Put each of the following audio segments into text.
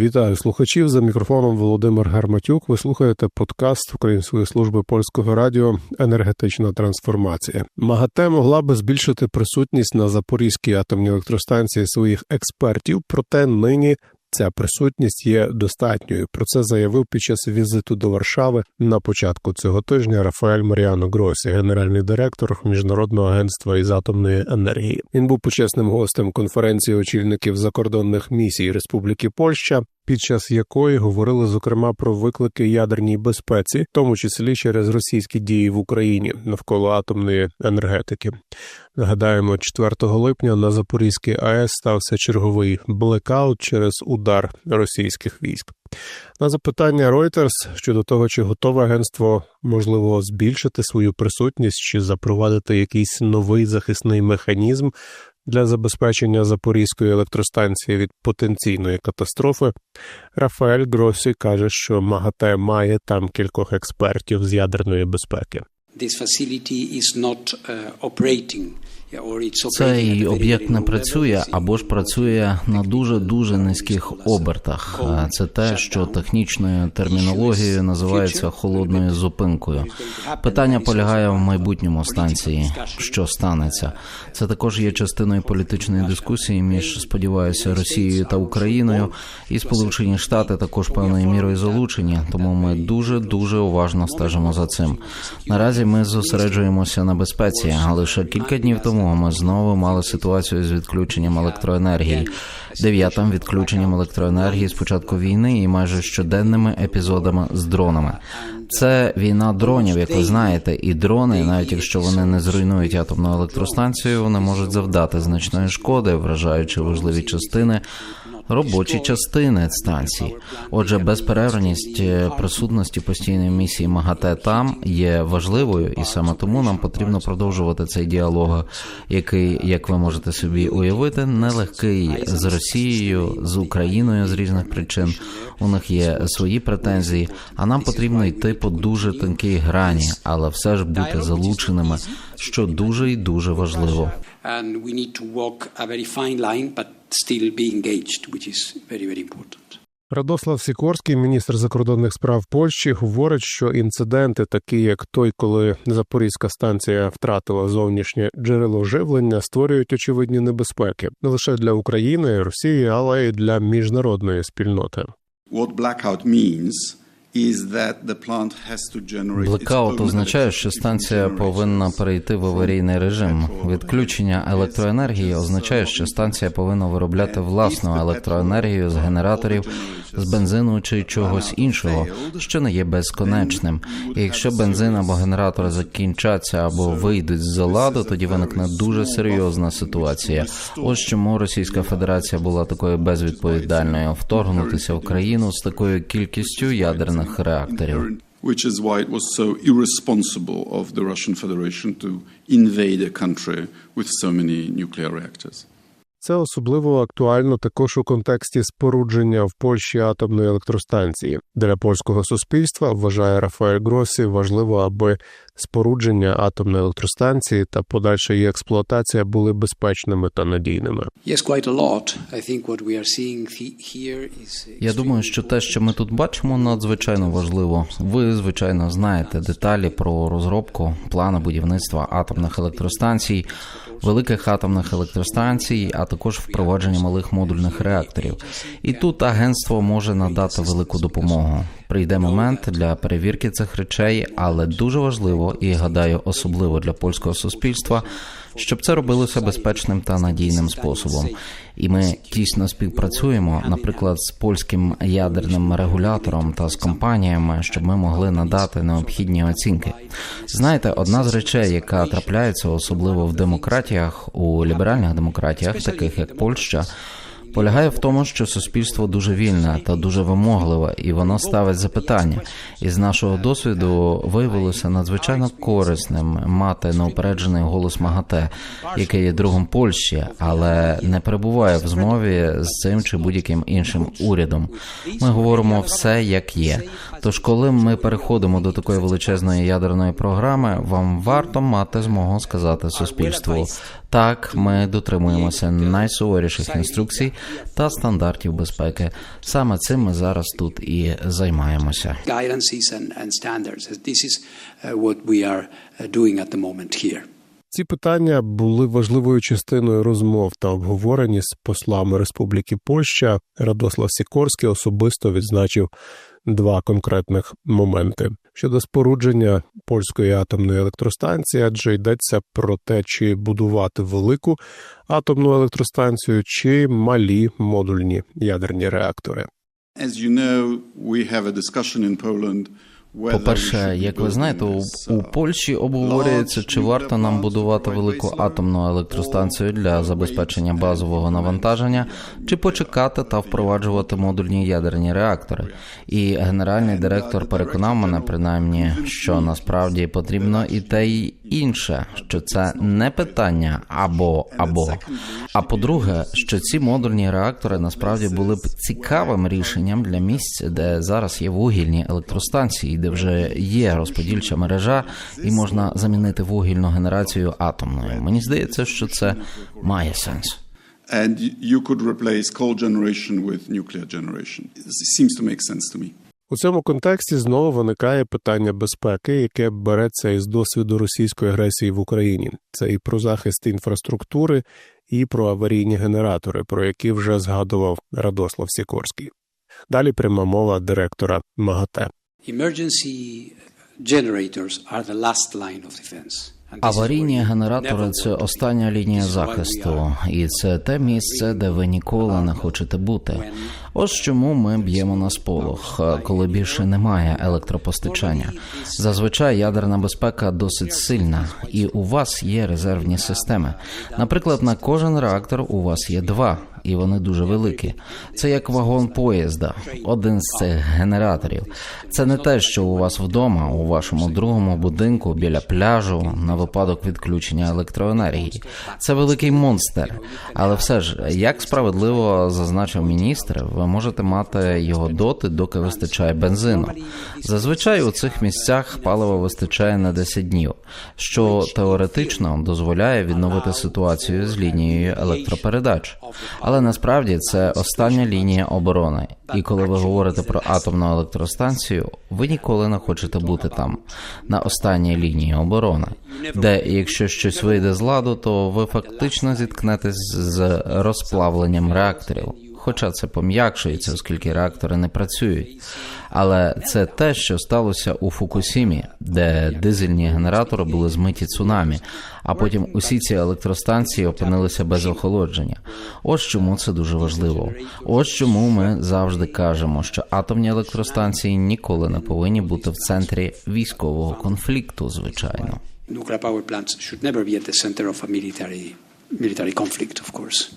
Вітаю слухачів за мікрофоном Володимир Гарматюк. Ви слухаєте подкаст Української служби польського радіо Енергетична трансформація. МАГАТЕ могла би збільшити присутність на Запорізькій атомній електростанції своїх експертів, проте нині. Ця присутність є достатньою. Про це заявив під час візиту до Варшави на початку цього тижня Рафаель Маріано Гросі, генеральний директор міжнародного агентства із атомної енергії. Він був почесним гостем конференції очільників закордонних місій Республіки Польща, під час якої говорили зокрема про виклики ядерній безпеці, в тому числі через російські дії в Україні навколо атомної енергетики. Нагадаємо, 4 липня на Запорізькій АЕС стався черговий блекаут через удар російських військ. На запитання Reuters щодо того, чи готове агентство можливо збільшити свою присутність чи запровадити якийсь новий захисний механізм для забезпечення Запорізької електростанції від потенційної катастрофи, Рафаель Гросі каже, що МАГАТЕ має там кількох експертів з ядерної безпеки. This facility is not uh, operating. Цей об'єкт не працює або ж працює на дуже дуже низьких обертах. Це те, що технічною термінологією називається холодною зупинкою. Питання полягає в майбутньому станції. Що станеться? Це також є частиною політичної дискусії між сподіваюся Росією та Україною, і Сполучені Штати також певною мірою залучені. Тому ми дуже дуже уважно стежимо за цим. Наразі ми зосереджуємося на безпеці, а лише кілька днів тому ми знову мали ситуацію з відключенням електроенергії, дев'ятим відключенням електроенергії з початку війни і майже щоденними епізодами з дронами. Це війна дронів, як ви знаєте, і дрони, навіть якщо вони не зруйнують атомну електростанцію, вони можуть завдати значної шкоди, вражаючи важливі частини. Робочі частини станції. Отже, безперервність е, присутності постійної місії МАГАТЕ там є важливою, і саме тому нам потрібно продовжувати цей діалог, який, як ви можете собі уявити, нелегкий з Росією, з Україною з різних причин. У них є свої претензії, а нам потрібно йти по дуже тонкій грані, але все ж бути залученими, що дуже і дуже важливо. And we need to walk a very fine line, but still be engaged, which is very, very important. Радослав Сікорський, міністр закордонних справ Польщі, говорить, що інциденти, такі як той, коли Запорізька станція втратила зовнішнє джерело живлення, створюють очевидні небезпеки не лише для України, Росії, але й для міжнародної спільноти. What blackout means Блекаут означає, що станція повинна перейти в аварійний режим. Відключення електроенергії означає, що станція повинна виробляти власну електроенергію з генераторів, з бензину чи чогось іншого, що не є безконечним. І якщо бензин або генератори закінчаться або вийдуть з ладу, тоді виникне дуже серйозна ситуація. Ось чому Російська Федерація була такою безвідповідальною вторгнутися в країну з такою кількістю ядерних реакторів. Which is why it was so irresponsible of the Russian Federation to invade a country with so many nuclear reactors. Це особливо актуально також у контексті спорудження в Польщі атомної електростанції. Для польського суспільства вважає Рафаель Гросі важливо, аби спорудження атомної електростанції та подальша її експлуатація були безпечними та надійними. Я думаю, що те, що ми тут бачимо, надзвичайно важливо. Ви, звичайно, знаєте деталі про розробку, плани будівництва атомних електростанцій, великих атомних електростанцій, а також впровадження малих модульних реакторів. І тут агентство може надати велику допомогу. Прийде момент для перевірки цих речей, але дуже важливо і гадаю, особливо для польського суспільства, щоб це робилося безпечним та надійним способом. І ми тісно співпрацюємо, наприклад, з польським ядерним регулятором та з компаніями, щоб ми могли надати необхідні оцінки. Знаєте, одна з речей, яка трапляється особливо в демократіях, у ліберальних демократіях, таких як Польща. Полягає в тому, що суспільство дуже вільне та дуже вимогливе, і воно ставить запитання. І з нашого досвіду виявилося надзвичайно корисним мати неупереджений голос МАГАТЕ, який є другом Польщі, але не перебуває в змові з цим чи будь-яким іншим урядом. Ми говоримо все як є. Тож, коли ми переходимо до такої величезної ядерної програми, вам варто мати змогу сказати суспільству Так, ми дотримуємося найсуворіших інструкцій та стандартів безпеки. Саме цим ми зараз тут і займаємося. uh, uh. Ці питання були важливою частиною розмов та обговорені з послами Республіки Польща. Радослав Сікорський особисто відзначив два конкретних моменти щодо спорудження польської атомної електростанції, адже йдеться про те, чи будувати велику атомну електростанцію, чи малі модульні ядерні реактори. As you know, we have a discussion in Poland По-перше, як ви знаєте, у, у uh, Польщі обговорюється, чи варто нам будувати велику атомну електростанцію для забезпечення базового навантаження, чи почекати та впроваджувати модульні ядерні реактори. І генеральний директор переконав мене принаймні, що насправді потрібно і те, інше, що це не питання або або. А по-друге, що ці модульні реактори насправді були б цікавим рішенням для місць, де зараз є вугільні електростанції, де вже є розподільча мережа, і можна замінити вугільну генерацію атомною. Мені здається, що це має сенс. And you could replace coal generation with nuclear generation. It seems to make sense to me. У цьому контексті знову виникає питання безпеки, яке береться із досвіду російської агресії в Україні. Це і про захист інфраструктури, і про аварійні генератори, про які вже згадував Радослав Сікорський. Далі пряма мова директора МАГАТЕ. Emergency generators are the last line of defense. Аварійні генератори це остання лінія захисту, і це те місце, де ви ніколи не хочете бути. Ось чому ми б'ємо на сполох, коли більше немає електропостачання. Зазвичай ядерна безпека досить сильна, і у вас є резервні системи. Наприклад, на кожен реактор у вас є два. І вони дуже великі. Це як вагон поїзда, один з цих генераторів. Це не те, що у вас вдома, у вашому другому будинку біля пляжу на випадок відключення електроенергії. Це великий монстр. Але все ж, як справедливо зазначив міністр, ви можете мати його доти, доки вистачає бензину. Зазвичай у цих місцях палива вистачає на 10 днів, що теоретично дозволяє відновити ситуацію з лінією електропередач. Але насправді це остання лінія оборони. І коли ви говорите про атомну електростанцію, ви ніколи не хочете бути там, на останній лінії оборони, де якщо щось вийде з ладу, то ви фактично зіткнетесь з розплавленням реакторів. Хоча це пом'якшується, оскільки реактори не працюють. Але це те, що сталося у Фукусімі, де дизельні генератори були змиті цунамі, а потім усі ці електростанції опинилися без охолодження. Ось чому це дуже важливо. Ось чому ми завжди кажемо, що атомні електростанції ніколи не повинні бути в центрі військового конфлікту, звичайно. Nuclear power plants should never be at the center of a military military conflict, of course.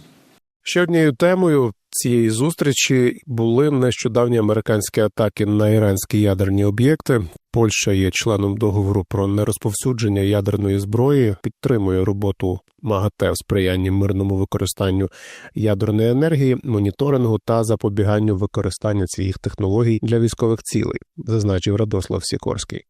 Ще однією темою цієї зустрічі були нещодавні американські атаки на іранські ядерні об'єкти. Польща є членом договору про нерозповсюдження ядерної зброї, підтримує роботу МАГАТЕ в сприянні мирному використанню ядерної енергії, моніторингу та запобіганню використання цих технологій для військових цілей, зазначив Радослав Сікорський.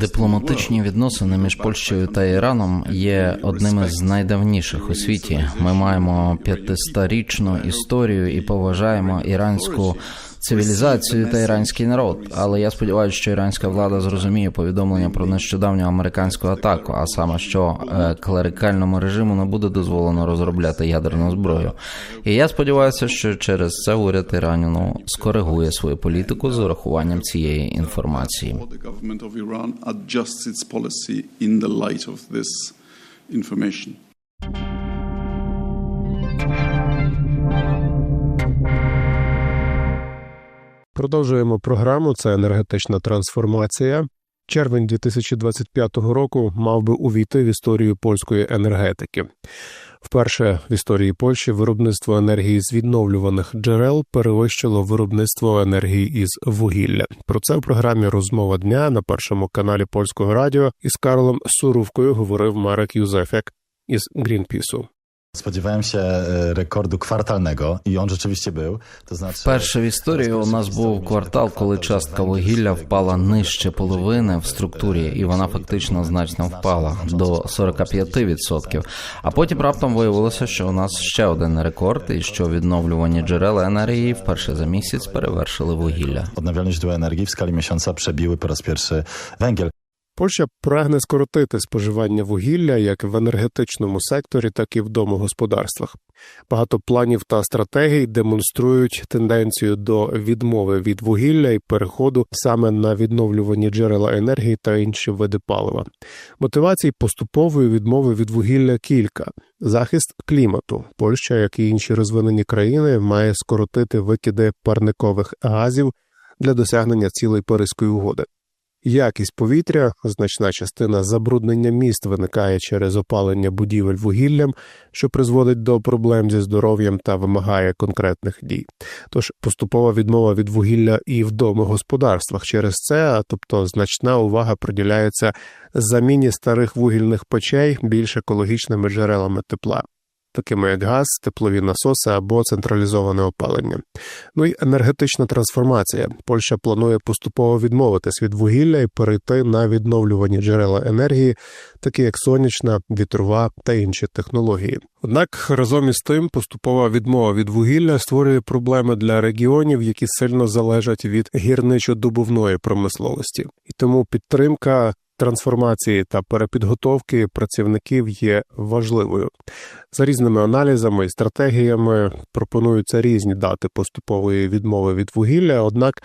Дипломатичні відносини між Польщею та Іраном є одними з найдавніших у світі. Ми маємо 500-річну історію і поважаємо іранську цивілізацію та іранський народ. Але я сподіваюся, що іранська влада зрозуміє повідомлення про нещодавню американську атаку, а саме що е, клерикальному режиму не буде дозволено розробляти ядерну зброю. І я сподіваюся, що через це уряд Ірану скоригує свою політику з урахуванням цієї інформації. Or Продовжуємо програму. Це енергетична трансформація. Червень 2025 року мав би увійти в історію польської енергетики. Вперше в історії Польщі виробництво енергії з відновлюваних джерел перевищило виробництво енергії із вугілля. Про це в програмі Розмова дня на першому каналі польського радіо із Карлом Сурувкою говорив Марек Юзефек із Грінпісу. Spodziewałem się e, rekordu kwartalnego i on rzeczywiście był. To znaczy Перше в історії у нас був квартал, коли частка вугілля впала нижче половини в структурі, і вона фактично значно впала до 45%. А потім раптом виявилося, що у нас ще один рекорд, і що відновлювані джерела енергії вперше за місяць перевершили вугілля. odnawialne źródła energii w skali miesiąca przebiły po raz pierwszy węgiel. Польща прагне скоротити споживання вугілля як в енергетичному секторі, так і в домогосподарствах. Багато планів та стратегій демонструють тенденцію до відмови від вугілля і переходу саме на відновлювані джерела енергії та інші види палива. Мотивацій поступової відмови від вугілля кілька: захист клімату. Польща, як і інші розвинені країни, має скоротити викиди парникових газів для досягнення цілей Паризької угоди. Якість повітря, значна частина забруднення міст виникає через опалення будівель вугіллям, що призводить до проблем зі здоров'ям та вимагає конкретних дій. Тож поступова відмова від вугілля і в домогосподарствах через це, тобто значна увага приділяється заміні старих вугільних печей більш екологічними джерелами тепла. Такими як газ, теплові насоси або централізоване опалення. Ну і енергетична трансформація. Польща планує поступово відмовитись від вугілля і перейти на відновлювані джерела енергії, такі як сонячна, вітрова та інші технології. Однак разом із тим поступова відмова від вугілля створює проблеми для регіонів, які сильно залежать від гірничо-добувної промисловості, і тому підтримка. Трансформації та перепідготовки працівників є важливою. За різними аналізами і стратегіями пропонуються різні дати поступової відмови від вугілля, однак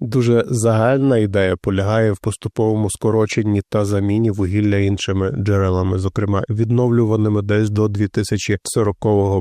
дуже загальна ідея полягає в поступовому скороченні та заміні вугілля іншими джерелами, зокрема відновлюваними десь до 2040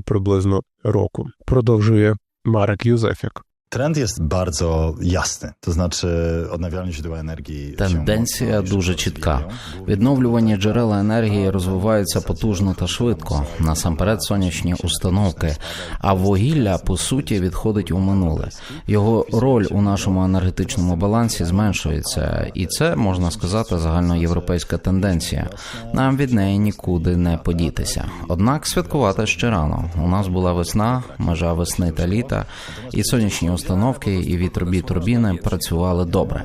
приблизно року. Продовжує Марek Юзефік. Trend jest bardzo jasny, to znaczy odnawialne źródła energii. Тенденція дуже чітка. Відновлювані джерела енергії розвиваються потужно та швидко, насамперед сонячні установки. А вугілля по суті відходить у минуле. Його роль у нашому енергетичному балансі зменшується, і це можна сказати загальноєвропейська тенденція. Нам від неї нікуди не подітися. Однак святкувати ще рано. У нас була весна, межа весни та літа, і сонячні установки і вітрові турбіни працювали добре.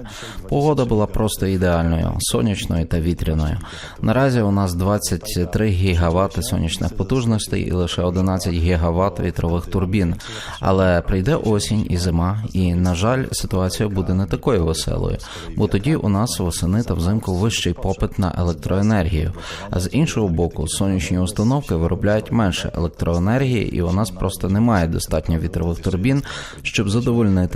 Погода була просто ідеальною, сонячною та вітряною. Наразі у нас 23 гігавати сонячних потужностей і лише 11 гігават вітрових турбін. Але прийде осінь і зима, і на жаль, ситуація буде не такою веселою, бо тоді у нас восени та взимку вищий попит на електроенергію. А з іншого боку, сонячні установки виробляють менше електроенергії, і у нас просто немає достатньо вітрових турбін, щоб задовольнити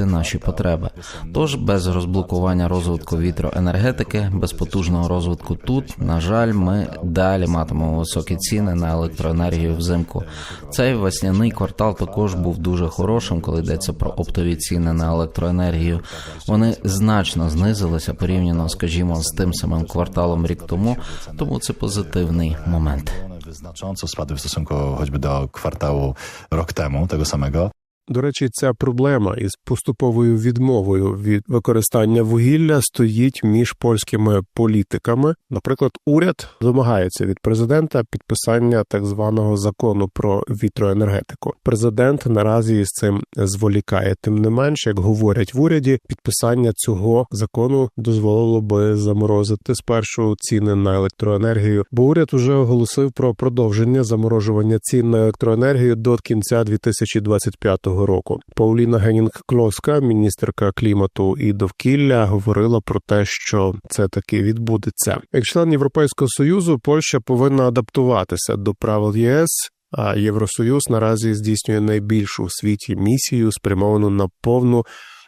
наші потреби. Тож без розблокування розвитку вітроенергетики, без потужного розвитку тут, на жаль, ми далі матимемо високі ціни на електроенергію взимку. Цей весняний квартал також був дуже хорошим, коли йдеться про оптові ціни на електроенергію. Вони значно знизилися порівняно, скажімо, з тим самим кварталом рік тому, тому це позитивний момент. Znacząco spadły w stosunku choćby do kwartału rok temu, tego samego. До речі, ця проблема із поступовою відмовою від використання вугілля стоїть між польськими політиками. Наприклад, уряд домагається від президента підписання так званого закону про вітроенергетику. Президент наразі з цим зволікає. Тим не менш, як говорять в уряді, підписання цього закону дозволило би заморозити спершу ціни на електроенергію, бо уряд уже оголосив про продовження заморожування цін на електроенергію до кінця 2025 року. Пауліна Генінг Клоска, міністерка клімату і довкілля, говорила про те, що це таки відбудеться. Як член Європейського союзу, Польща повинна адаптуватися до правил ЄС. А Євросоюз наразі здійснює найбільшу в світі місію, спрямовану на повну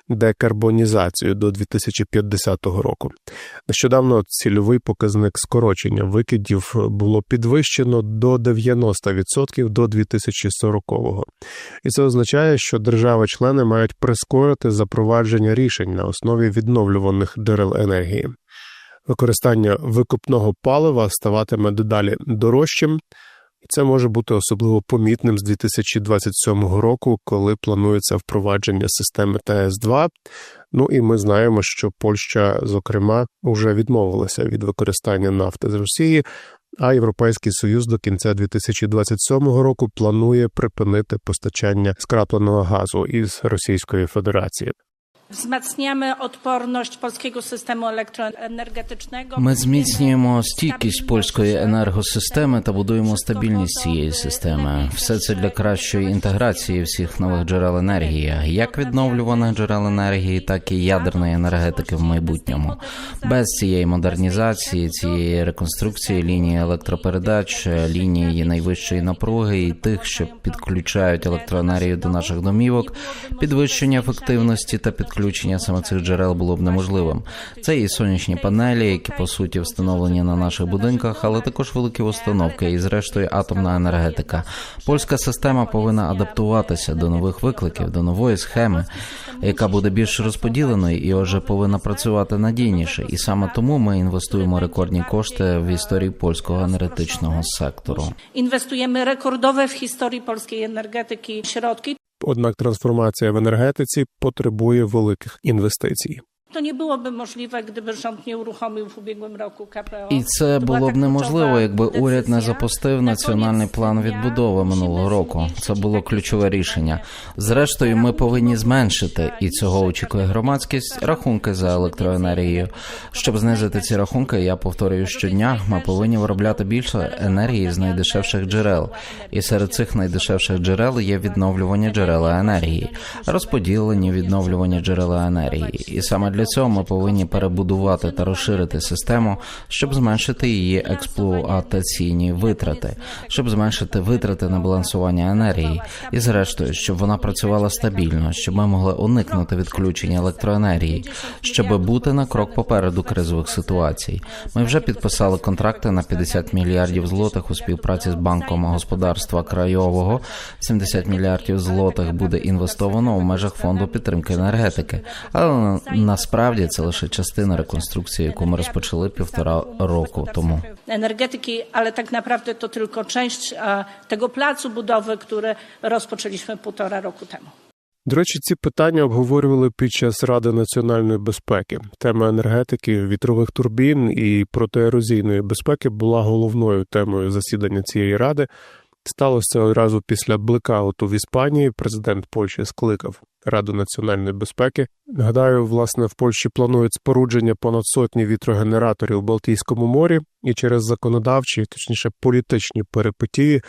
декарбонізацію до 2050 року. Нещодавно цільовий показник скорочення викидів було підвищено до 90% до 2040-го. І це означає, що держави-члени мають прискорити запровадження рішень на основі відновлюваних джерел енергії. Використання викопного палива ставатиме дедалі дорожчим, це може бути особливо помітним з 2027 року, коли планується впровадження системи ТС-2. Ну і ми знаємо, що Польща, зокрема, вже відмовилася від використання нафти з Росії, А Європейський Союз до кінця 2027 року планує припинити постачання скрапленого газу із Російської Федерації. Wzmacniamy odporność polskiego systemu elektroenergetycznego. Ми зміцнюємо стійкість польської енергосистеми та будуємо стабільність цієї системи. Все це для кращої інтеграції всіх нових джерел енергії, як відновлюваних джерел енергії, так і ядерної енергетики в майбутньому. Без цієї модернізації, цієї реконструкції лінії електропередач, лінії найвищої напруги і тих, що підключають електроенергію до наших домівок, підвищення ефективності та підключення саме цих джерел було б неможливим. Це і сонячні панелі, які по суті встановлені на наших будинках, але також великі установки і, зрештою, атомна енергетика. Польська система повинна адаптуватися до нових викликів, до нової схеми, яка буде більш розподіленою і, отже, повинна працювати надійніше. І саме тому ми інвестуємо рекордні кошти в історії польського енергетичного сектору. Inwestujemy rekordowe w historii polskiej energetyki środki. Однак трансформація в енергетиці потребує великих інвестицій. To nie byłoby możliwe, gdyby rząd nie uruchomił w ubiegłym roku KPO. І це було б неможливо, якби уряд не запустив національний план відбудови минулого року. Це було ключове рішення. Зрештою, ми повинні зменшити, і цього очікує громадськість рахунки за електроенергію. Щоб знизити ці рахунки, я повторюю щодня. Ми повинні виробляти більше енергії з найдешевших джерел. І серед цих найдешевших джерел є відновлювані джерела енергії, розподілені відновлювані джерела енергії. І саме для цього ми повинні перебудувати та розширити систему, щоб зменшити її експлуатаційні витрати, щоб зменшити витрати на балансування енергії, і зрештою, щоб вона працювала стабільно, щоб ми могли уникнути відключення електроенергії, щоб бути на крок попереду кризових ситуацій. Ми вже підписали контракти на 50 мільярдів злотих у співпраці з банком господарства крайового. 70 мільярдів злотих буде інвестовано у межах фонду підтримки енергетики, але на- насправді це лише частина реконструкції, яку ми розпочали півтора року тому. ale tak naprawdę to tylko część e, tego placu budowy, który rozpoczęliśmy półtora roku temu. До речі, ці питання обговорювали під час Ради національної безпеки. Тема енергетики, вітрових турбін і протиерозійної безпеки була головною темою засідання цієї ради. Сталося одразу після блекауту в Іспанії. Президент Польщі скликав Раду національної безпеки. Нагадаю, власне, в Польщі планують спорудження понад сотні вітрогенераторів у Балтійському морі, і через законодавчі, точніше політичні перипетії,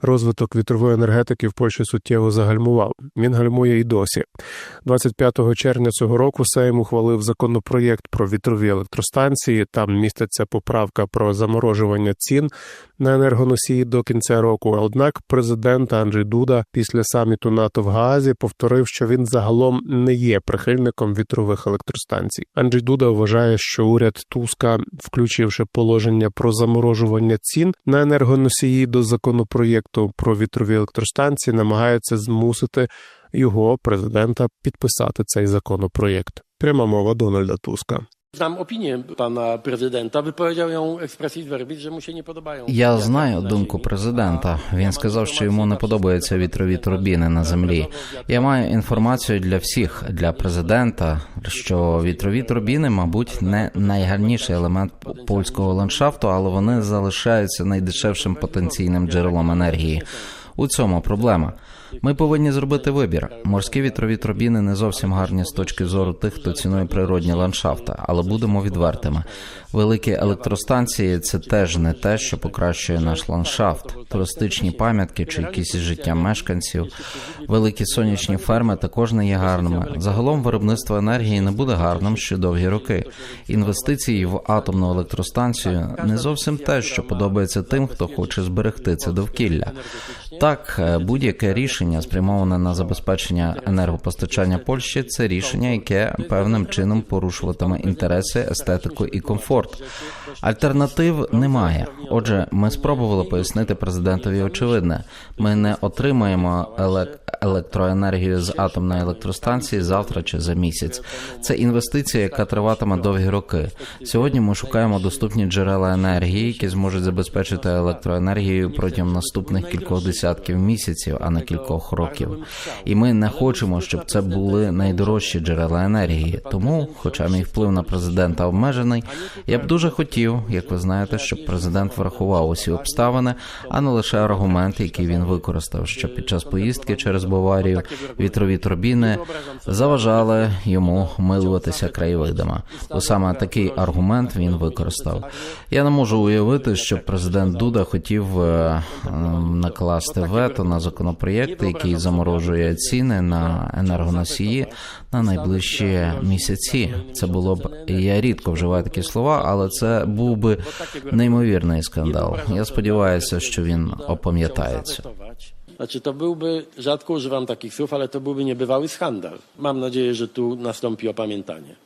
розвиток вітрової енергетики в Польщі суттєво загальмував. Він гальмує і досі. 25 червня цього року Сейм ухвалив законопроєкт про вітрові електростанції. Там міститься поправка про заморожування цін на енергоносії до кінця року. Однак президент Анджей Дуда після саміту НАТО в Гаазі повторив, що він загалом не є прихильником вітрових електростанцій. Анджей Дуда вважає, що уряд Туска, включивши положення про заморожування цін на енергоносії до законопроєкту про вітрові електростанції, намагається змусити його президента підписати цей законопроєкт. Пряма мова Дональда Туска. Znam opinię pana prezydenta, wypowiedział ją expressis verbis, że mu się nie podobają. Я знаю думку президента. Він сказав, що йому не подобаються вітрові турбіни на землі. Я маю інформацію для всіх, для президента, що вітрові турбіни, мабуть, не найгарніший елемент польського ландшафту, але вони залишаються найдешевшим потенційним джерелом енергії. У цьому проблема. Ми повинні зробити вибір. Морські вітрові турбіни не зовсім гарні з точки зору тих, хто цінує природні ландшафти, але будемо відвертими. Великі електростанції це теж не те, що покращує наш ландшафт, туристичні пам'ятки чи якісь життя мешканців. Великі сонячні ферми також не є гарними. Загалом виробництво енергії не буде гарним ще довгі роки. Інвестиції в атомну електростанцію не зовсім те, що подобається тим, хто хоче зберегти це довкілля. Так, е, будь-яке рішення спрямоване на забезпечення енергопостачання Польщі, це рішення, яке певним чином порушуватиме інтереси, естетику і комфорт. Альтернатив немає. Отже, ми спробували пояснити президентові очевидне: ми не отримаємо елек- електроенергію з атомної електростанції завтра чи за місяць. Це інвестиція, яка триватиме довгі роки. Сьогодні ми шукаємо доступні джерела енергії, які зможуть забезпечити електроенергію протягом наступних кількох десятків місяців, а не кількох років. І ми не хочемо, щоб це були найдорожчі джерела енергії. Тому, хоча мій вплив на президента обмежений, я б дуже хотів. як ви знаєте, щоб президент врахував усі обставини, а не лише аргумент, який він використав, що під час поїздки через Баварію вітрові турбіни заважали йому милуватися краєвидами. То саме такий аргумент він використав. Я не можу уявити, що президент Дуда хотів е, накласти вето на законопроєкт, який заморожує ціни на енергоносії на найближчі місяці. Це було б я рідко вживаю такі слова, але це був би неймовірний скандал. Я сподіваюся, що він опам'ятається. Znaczy, to byłby, rzadko używam takich słów, ale to byłby niebywały skandal. Mam nadzieję, że tu nastąpi opamiętanie.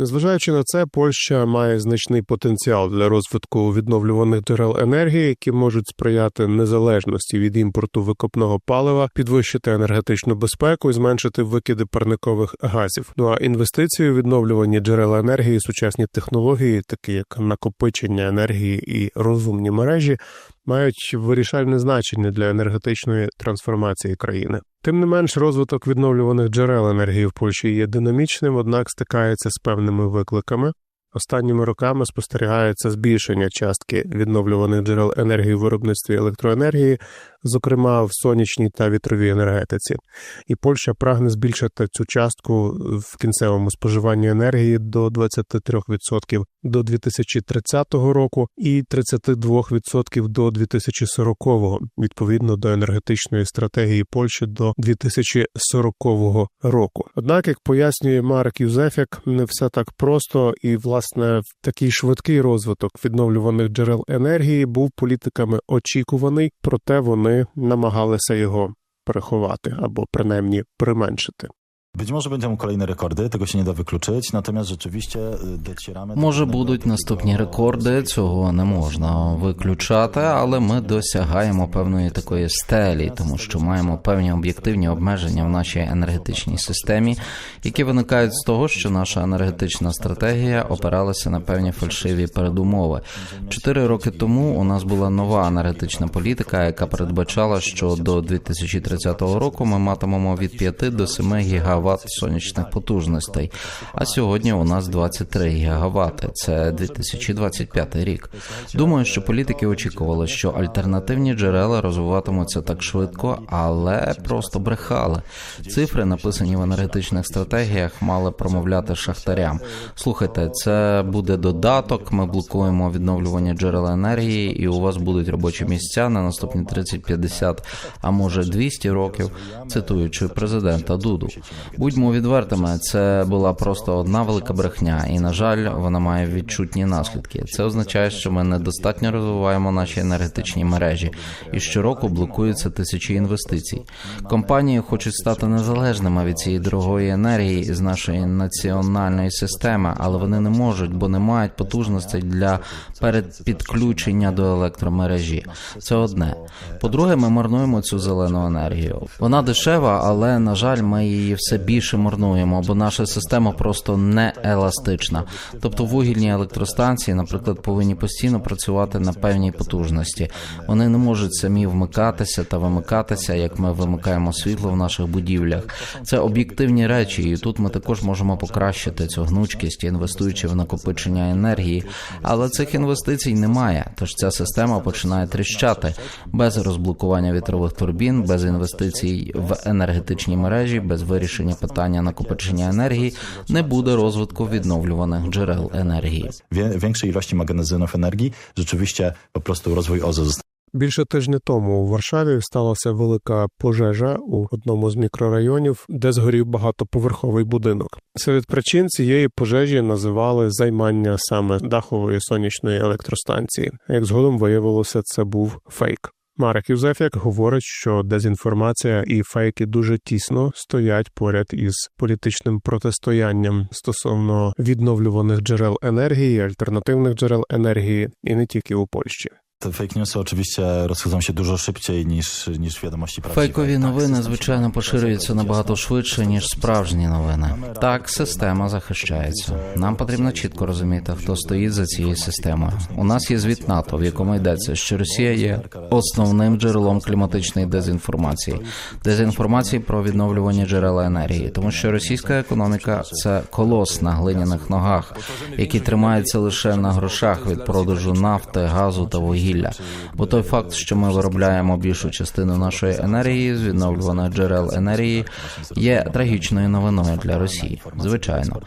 Незважаючи на це, Польща має значний потенціал для розвитку відновлюваних джерел енергії, які можуть сприяти незалежності від імпорту викопного палива, підвищити енергетичну безпеку і зменшити викиди парникових газів. Ну а інвестиції у відновлювані джерела енергії, сучасні технології, такі як накопичення енергії і розумні мережі, мають вирішальне значення для енергетичної трансформації країни. Тим не менш, розвиток відновлюваних джерел енергії в Польщі є динамічним, однак стикається з певними викликами. Останніми роками спостерігається збільшення частки відновлюваних джерел енергії в виробництві електроенергії, зокрема в сонячній та вітровій енергетиці. І Польща прагне збільшити цю частку в кінцевому споживанні енергії до 23% до 2030 року і 32% до 2040 відповідно до енергетичної стратегії Польщі до 2040 року. Однак, як пояснює Марк Юзефік, не все так просто, і власне такий швидкий розвиток відновлюваних джерел енергії був політиками очікуваний, проте вони намагалися його приховати або принаймні применшити. Być może będą kolejne rekordy, tego się nie da wykluczyć, natomiast rzeczywiście docieramy... do Може, будуть наступні рекорди, цього не можна виключати, але ми досягаємо певної такої стелі, тому що маємо певні об'єктивні обмеження в нашій енергетичній системі, які виникають з того, що наша енергетична стратегія опиралася на певні фальшиві передумови. Чотири роки тому у нас була нова енергетична політика, яка передбачала, що до 2030 року ми матимемо від 5 до 7 гігават сонячних потужностей. А сьогодні у нас 23 гігавати. Це 2025 рік. Думаю, що політики очікували, що альтернативні джерела розвиватимуться так швидко, але просто брехали. Цифри, написані в енергетичних стратегіях, мали промовляти шахтарям. Слухайте, це буде додаток. Ми блокуємо відновлювання джерел енергії, і у вас будуть робочі місця на наступні 30-50, а може 200 років, цитуючи президента Дуду. Будьмо відвертими, це була просто одна велика брехня, і на жаль, вона має відчутні наслідки. Це означає, що ми недостатньо розвиваємо наші енергетичні мережі, і щороку блокуються тисячі інвестицій. Компанії хочуть стати незалежними від цієї дорогої енергії з нашої національної системи, але вони не можуть, бо не мають потужностей для передпідключення до електромережі. Це одне. По-друге, ми марнуємо цю зелену енергію. Вона дешева, але на жаль, ми її все більше марнуємо, бо наша система просто не еластична. Тобто вугільні електростанції, наприклад, повинні постійно працювати на певній потужності. Вони не можуть самі вмикатися та вимикатися, як ми вимикаємо світло в наших будівлях. Це об'єктивні речі, і тут ми також можемо покращити цю гнучкість, інвестуючи в накопичення енергії. Але цих інвестицій немає. Тож ця система починає тріщати без розблокування вітрових турбін, без інвестицій в енергетичні мережі, без вирішення питання накопичення енергії не буде розвитку відновлюваних джерел енергії. Większej ilości magazynów energii, rzeczywiście po prostu rozwój OZE zostanie Більше тижня тому у Варшаві сталася велика пожежа у одному з мікрорайонів, де згорів багатоповерховий будинок. Серед причин цієї пожежі називали займання саме дахової сонячної електростанції. Як згодом виявилося, це був фейк. Марек Юзефік говорить, що дезінформація і фейки дуже тісно стоять поряд із політичним протистоянням стосовно відновлюваних джерел енергії, альтернативних джерел енергії, і не тільки у Польщі. Te fake newsy oczywiście rozchodzą się dużo szybciej niż, niż wiadomości prawdziwe. Новини, звичайно, поширюються набагато швидше ніж справжні новини. Так, система захищається. Нам потрібно чітко розуміти, хто стоїть за цією системою. У нас є звіт НАТО, в якому йдеться, що Росія є основним джерелом кліматичної дезінформації, дезінформації про відновлювані джерела енергії, тому що російська економіка це колос на глиняних ногах, який тримається лише на грошах від продажу нафти, газу та вугілля. Бо той факт, що ми виробляємо більшу частину нашої енергії з відновлюваних джерел енергії, є трагічною новиною для Росії. Звичайно.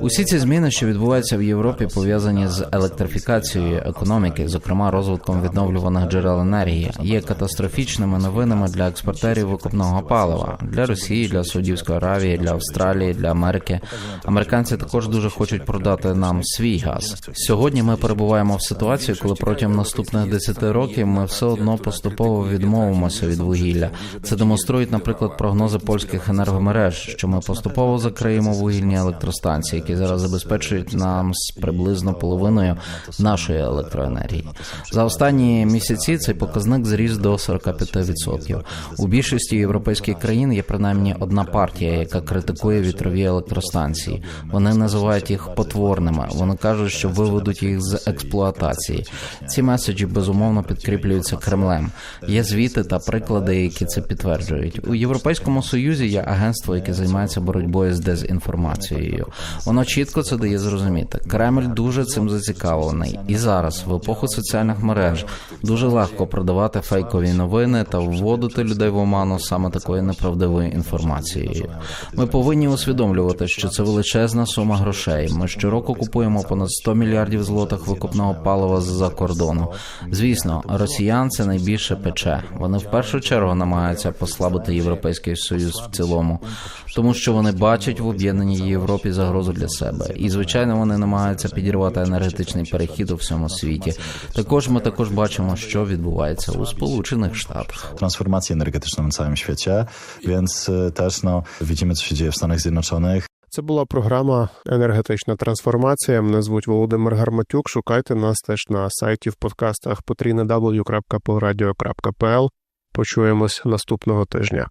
Усі ці зміни, що відбуваються в Європі, пов'язані з електрифікацією економіки, зокрема розвитком відновлюваних джерел енергії, є катастрофічними новинами для експортерів викопного палива для Росії, для Саудівської Аравії, для Австралії, для Америки. Американці також дуже хочуть продати нам свій газ. Сьогодні ми перебуваємо в ситуації, коли протягом наступних 10 років ми все одно поступово відмовимося від вугілля. Це демонструють, наприклад, прогнози польських енергомереж, що ми поступово закриємо вугільні електростанції, які зараз забезпечують нам з приблизно половиною нашої електроенергії. За останні місяці цей показник зріс до 45%. У більшості європейських країн є принаймні одна партія, яка критикує вітрові електростанції. Вони називають їх потворними. Вони кажуть, що виведуть їх з експлуатації. Ці меседжі безумовно підкріплюються Кремлем. Є звіти та приклади, які це підтверджують. У Європейському Союзі є агентство, яке займається боротьбою з дезінформацією. Воно чітко це дає зрозуміти. Кремль дуже цим зацікавлений, і зараз, в епоху соціальних мереж, дуже легко продавати фейкові новини та вводити людей в оману саме такою неправдивою інформацією. Ми повинні усвідомлювати, що це величезна сума грошей. Ми щороку купуємо понад 100 мільярдів злотих викопного палива з-за кордону. Звісно, росіян це найбільше пече. Вони в першу чергу намагаються послабити європейський союз в цілому, тому що вони бачать в об'єднаній Європі загрозу для себе. І звичайно, вони намагаються підірвати енергетичний перехід у всьому світі. Також ми також бачимо, що відбувається у Сполучених Штатах. Transformację energetyczną na całym świecie, więc y, też no, widzimy, co się dzieje w Stanach Zjednoczonych. Це була програма Енергетична трансформація. Мене звуть Володимир Гарматюк. Шукайте нас теж на сайті в подкастах www.polradio.pl. Почуємось наступного тижня.